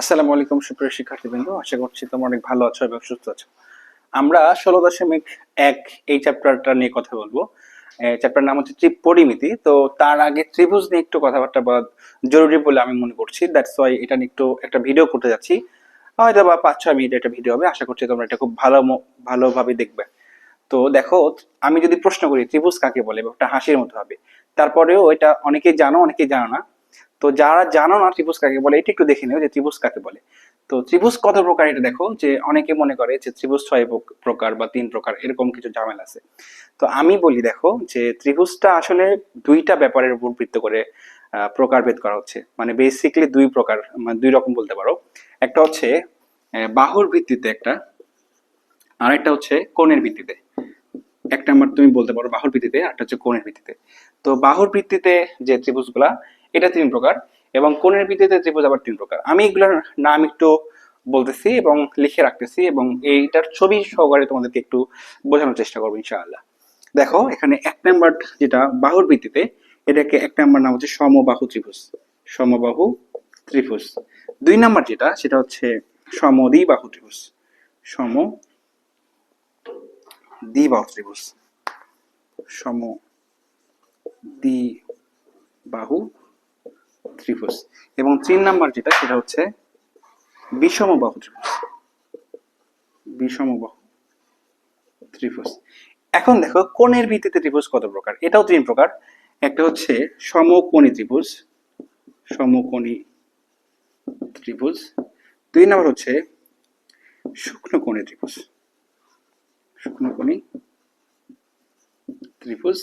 আসসালামু আলাইকুম, সুপ্রিয় শিক্ষার্থীবৃন্দ। আশা করছি তোমরা অনেক ভালো আছো এবং সুস্থ আছো। আমরা ষোলো দশমিক এক এই চ্যাপ্টারটা নিয়ে কথা বলব। চ্যাপ্টার নাম হচ্ছে পরিমিতি তো তার আগে ত্রিভুজ নিয়ে একটু কথাবার্তা বলা জরুরি বলে আমি মনে করছি। দ্যাটস ওয়াই এটা নিয়ে একটু একটা ভিডিও করতে যাচ্ছি। হয়তো বা পাঁচ ছয় মিনিট একটা ভিডিও হবে। আশা করছি তোমরা এটা খুব ভালো ভালোভাবে দেখবে। তো দেখো, আমি যদি প্রশ্ন করি, ত্রিভুজ কাকে বলে? একটা হাসির মতো হবে। তারপরেও এটা অনেকেই জানো অনেকেই জানো না। তো যারা জানো না ত্রিভুজ কাকে বলে, এটা একটু দেখে নিও যে ত্রিভুজ কাকে বলে। তো ত্রিভুজ কত প্রকার এটা দেখো, যে অনেকে মনে করে যে ত্রিভুজ ছয় প্রকার বা তিন প্রকার, এরকম কিছু ঝামেলা আছে। তো আমি বলি দেখো যে ত্রিভুজটা আসলে দুইটা ব্যাপারের উপর ভিত্তি করে প্রকারভেদ করা হচ্ছে। মানে বেসিকলি দুই প্রকার মানে দুই রকম বলতে পারো। একটা হচ্ছে বাহুর ভিত্তিতে একটা আর একটা হচ্ছে কোণের ভিত্তিতে। একটা আমার তুমি বলতে পারো বাহুর ভিত্তিতে, আরেকটা হচ্ছে কোণের ভিত্তিতে। তো বাহুর ভিত্তিতে যে ত্রিভুজগুলা এটা তিন প্রকার এবং কোণের ভিত্তিতে ত্রিভুজ আবার তিন প্রকার। আমি এগুলোর নাম একটু বলতেছি এবং লিখে রাখতেছি এবং এইটার ছবি সহকারে তোমাদেরকে একটু বোঝানোর চেষ্টা করব, ইনশাআল্লাহ। দেখো, এখানে এক নাম্বার যেটা বাহুর ভিত্তিতে, এটাকে এক নাম্বার নাম হচ্ছে সমবাহু ত্রিভুজ। সমবাহু ত্রিভুজ। দুই নাম্বার যেটা, সেটা হচ্ছে সমদ্বিবাহু ত্রিভুজ। সম দ্বিবাহু ত্রিভুজ। সম দ্বি বাহু ত্রিভুজ। এবং তিন নাম্বার যেটা, সেটা হচ্ছে বিষম বাহু ত্রিভুজ। বিষম বাহু ত্রিভুজ। এখন দেখো, কোণের ভিত্তিতে ত্রিভুজ কত প্রকার? এটাও তিন প্রকার। একটা হচ্ছে সমকোণী ত্রিভুজ সমকোণী ত্রিভুজ। দুই নম্বর হচ্ছে শুকনোকোণী ত্রিভুজ। শুকনোকোণী ত্রিভুজ।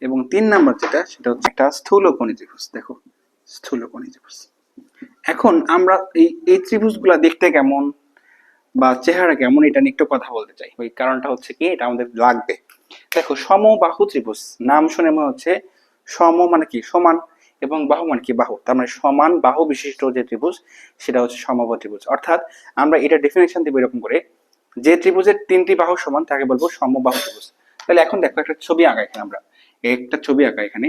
এবং তিন নাম্বার যেটা, সেটা হচ্ছে একটা স্থূলকোণী ত্রিভুজ। দেখো স্থূলকোণী ত্রিভুজ। এখন আমরা এই এই ত্রিভুজগুলা দেখতে কেমন বা চেহারা কেমন এটা নিয়ে একটু কথা বলতে চাই। ওই কারণটা হচ্ছে কি, এটা আমাদের লাগবে। দেখো, সমবাহু ত্রিভুজ। নাম শুনে মনে হচ্ছে সম মানে কি? সমান এবং বাহু মানে কি? বাহু। তার মানে সমান বাহু বিশিষ্ট যে ত্রিভুজ, সেটা হচ্ছে সমবাহু ত্রিভুজ। অর্থাৎ আমরা এটা ডেফিনেশন দিব এরকম করে, যে ত্রিভুজের তিনটি বাহু সমান, তাকে বলব সমবাহু ত্রিভুজ। তাহলে এখন দেখো একটা ছবি আঁকা এখানে আমরা। একটা ছবি আঁকা এখানে।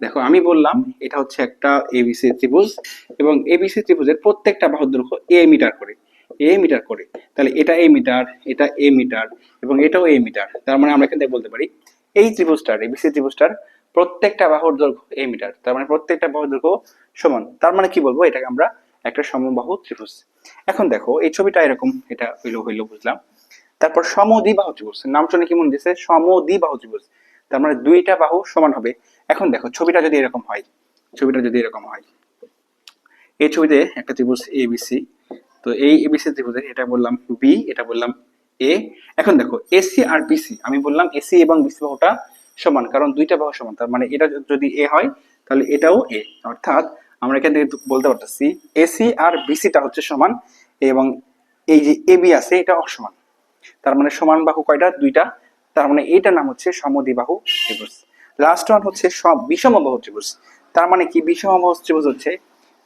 দেখো, আমি বললাম এটা হচ্ছে একটা এবিসি ত্রিভুজ এবং এবিসি ত্রিভুজের প্রত্যেকটা বাহুর দৈর্ঘ্য এ মিটার করে এ মিটার করে। তাহলে এটা এ মিটার, এটা এ মিটার এবং এটাও এ মিটার। তার মানে আমরা এখান থেকে বলতে পারি এই ত্রিভুজটার এবিসি ত্রিভুজটার প্রত্যেকটা বাহুর দৈর্ঘ্য এ মিটার, তার মানে প্রত্যেকটা বাহুর দৈর্ঘ্য সমান। তার মানে কি বলব? এটাকে আমরা একটা সমবাহু ত্রিভুজ। এখন দেখো, এই ছবিটা এরকম, এটা হইল হইল, বুঝলাম। তারপর সমদ্বিবাহু ত্রিভুজ। নাম শুনে কি মনে দিচ্ছে সমদ্বিবাহু ত্রিভুজ। তার মানে দুইটা বাহু সমান হবে। এখন দেখো, ছবিটা যদি এরকম হয়, ছবিটা যদি এরকম হয়, এই ছবিতে একটা ত্রিভুজ এ বিসি তো এই এবিসি ত্রিভুজের এটা বললাম বি এটা বললাম এ এখন দেখো এসি আর বিসি আমি বললাম এসি এবং বিসি বাহুটা সমান, কারণ দুইটা বাহু সমান, তার মানে এটা যদি এ হয়, তাহলে এটাও এ অর্থাৎ আমরা এখান থেকে বলতে পারতেছি এসি আর বিসিটা হচ্ছে সমান, এবং এই যে এ বি আছে, এটা অসমান। তার মানে সমান বাহু কয়টা? দুইটা। তার মানে এইটার নাম হচ্ছে সমদ্বিবাহু ত্রিভুজ। লাস্ট ওয়ান হচ্ছে সব বিষমবাহু ত্রিভুজ। তার মানে কি? বিষমবাহু ত্রিভুজ হচ্ছে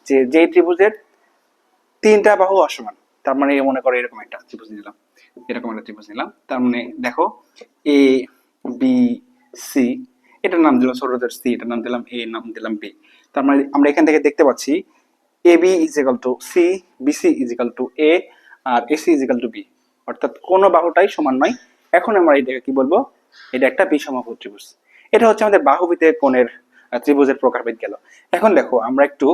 যে যে ত্রিভুজের তিনটা বাহু অসমান। তার মানে মনে করো এরকম একটা ত্রিভুজ নিলাম। এরকম একটা ত্রিভুজ নিলাম। তার মানে দেখো এ বি সি এটার নাম দিলাম ছোটদের সি এটার নাম দিলাম এ নাম দিলাম বি তার মানে আমরা এখান থেকে দেখতে পাচ্ছি A B is equal to C BC is equal to A R AC is equal to B অর্থাৎ কোনো বাহুটাই সমান নয়। এখন আমরা এটাকে কি বলব? এটা একটা বিষমবাহু ত্রিভুজ। এটা হচ্ছে আমাদের বাহুবিতে কোণের ত্রিভুজের প্রকারভেদ গেল। এখন দেখো, আমরা একটু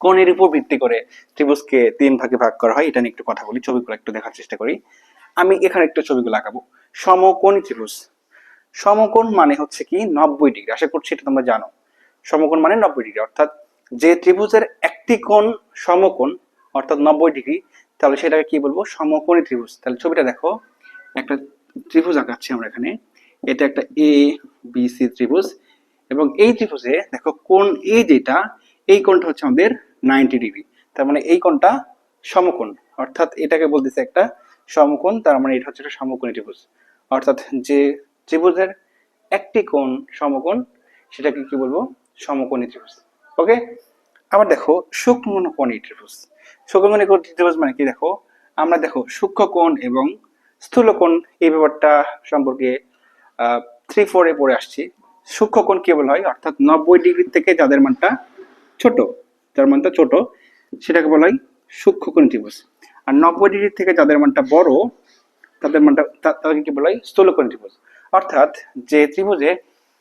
কোণের উপর ভিত্তি করে ত্রিভুজকে তিন ভাগে ভাগ করা হয়, এটা নিয়ে একটু কথা বলি, ছবিগুলো একটু দেখার চেষ্টা করি। আমি এখানে একটু ছবিগুলো আঁকাবো। সমকোণী ত্রিভুজ। সমকোণ মানে হচ্ছে কি, নব্বই ডিগ্রি। আশা করছি এটা তোমরা জানো। সমকোণ মানে নব্বই ডিগ্রি, অর্থাৎ যে ত্রিভুজের একটি কোণ সমকোণ, অর্থাৎ নব্বই ডিগ্রি, তাহলে সেটাকে কি বলব? সমকোণী ত্রিভুজ। তাহলে ছবিটা দেখো। একটা ত্রিভুজ আঁকাচ্ছি আমরা এখানে। এটা একটা এ বি সি ত্রিভুজ। এবং এই ত্রিভুজে দেখো কোন এ যেটা, এই কোণটা হচ্ছে আমাদের নাইনটি ডিগ্রি তার মানে এই কোণটা সমকোণ। অর্থাৎ এটাকে বলতেছে একটা সমকোণ, তার মানে এটা হচ্ছে একটা সমকোণী ত্রিভুজ। অর্থাৎ যে ত্রিভুজের একটি কোণ সমকোণ, সেটাকে কি বলব? সমকোণী ত্রিভুজ। ওকে আবার দেখো সূক্ষ্মকোণী ত্রিভুজ। সূক্ষ্মকোণী ত্রিভুজ মানে কি? দেখো, আমরা দেখো সূক্ষ্ম কোণ এবং স্থূল কোণ এই ব্যাপারটা সম্পর্কে থ্রি ফোরে পড়ে আসছি। সূক্ষ্ম কোণ কেবল হয়, অর্থাৎ নব্বই ডিগ্রি থেকে যাদের মানটা ছোট, যার মানটা ছোট, সেটাকে বলা হয় সূক্ষ্মকোণী ত্রিভুজ। আর নব্বই ডিগ্রি থেকে যাদের মানটা বড়, তাদের মানটা তাদেরকে কি বলা হয় স্থূলকোণী ত্রিভুজ। অর্থাৎ যে ত্রিভুজে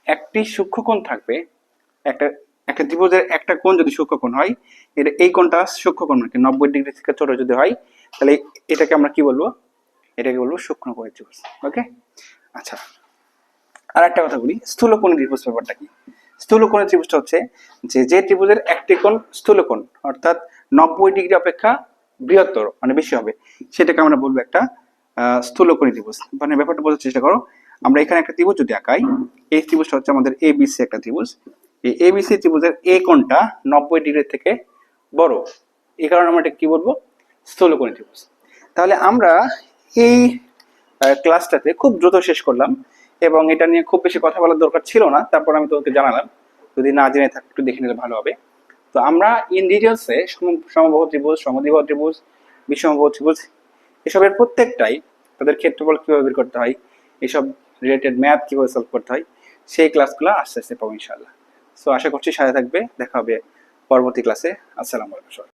একটি সূক্ষ্মকোণ থাকবে, একটা একটা ত্রিভুজের একটা কোণ যদি সূক্ষ্মকোণ হয় এটা এই কোণটা সূক্ষ্মকোণ মানে নব্বই ডিগ্রি থেকে ছোট যদি হয়, তাহলে এটাকে আমরা কি বলব? এটাকে বলব সূক্ষ্মকোণী ত্রিভুজ। ওকে আচ্ছা। আর একটা কথা বলি, স্থূলকোণী ত্রিভুজ ব্যাপারটা কি? স্থূলকোণী ত্রিভুজটা হচ্ছে যে যে ত্রিভুজের একটি কোণ স্থূলকোণ, অর্থাৎ নব্বই ডিগ্রি অপেক্ষা বৃহত্তর মানে বেশি হবে, সেটাকে আমরা বলব একটা স্থূলকোণী ত্রিভুজ। মানে ব্যাপারটা বোঝার চেষ্টা করো, আমরা এখানে একটা ত্রিভুজ যদি আঁকাই, এই ত্রিভুজটা হচ্ছে আমাদের এবিসি একটা ত্রিভুজ। এই এবিসি ত্রিভুজের এ কোণটা নব্বই ডিগ্রি থেকে বড়। এই কারণে আমরা এটা কি বলব? স্থূলকোণী ত্রিভুজ। তাহলে আমরা এই ক্লাসটাতে খুব দ্রুত শেষ করলাম। এবং এটা নিয়ে খুব বেশি কথা বলার দরকার ছিল না, তারপর আমি তোমাকে জানালাম। যদি না জেনে থাক, একটু দেখে নিলে ভালো হবে। তো আমরা ইন ডিটেলসে সমবাহু ত্রিভুজ, সমদ্বিবাহু ত্রিভুজ বিষমবাহু ত্রিভুজ, এসবের প্রত্যেকটাই তাদের ক্ষেত্রফল কীভাবে বের করতে হয়, এসব রিলেটেড ম্যাথ কীভাবে সলভ করতে হয়, সেই ক্লাসগুলো আস্তে আস্তে পাবো ইনশাল্লাহ সো আশা করছি সাথে থাকবে। দেখা হবে পরবর্তী ক্লাসে আসসালামু আলাইকুম।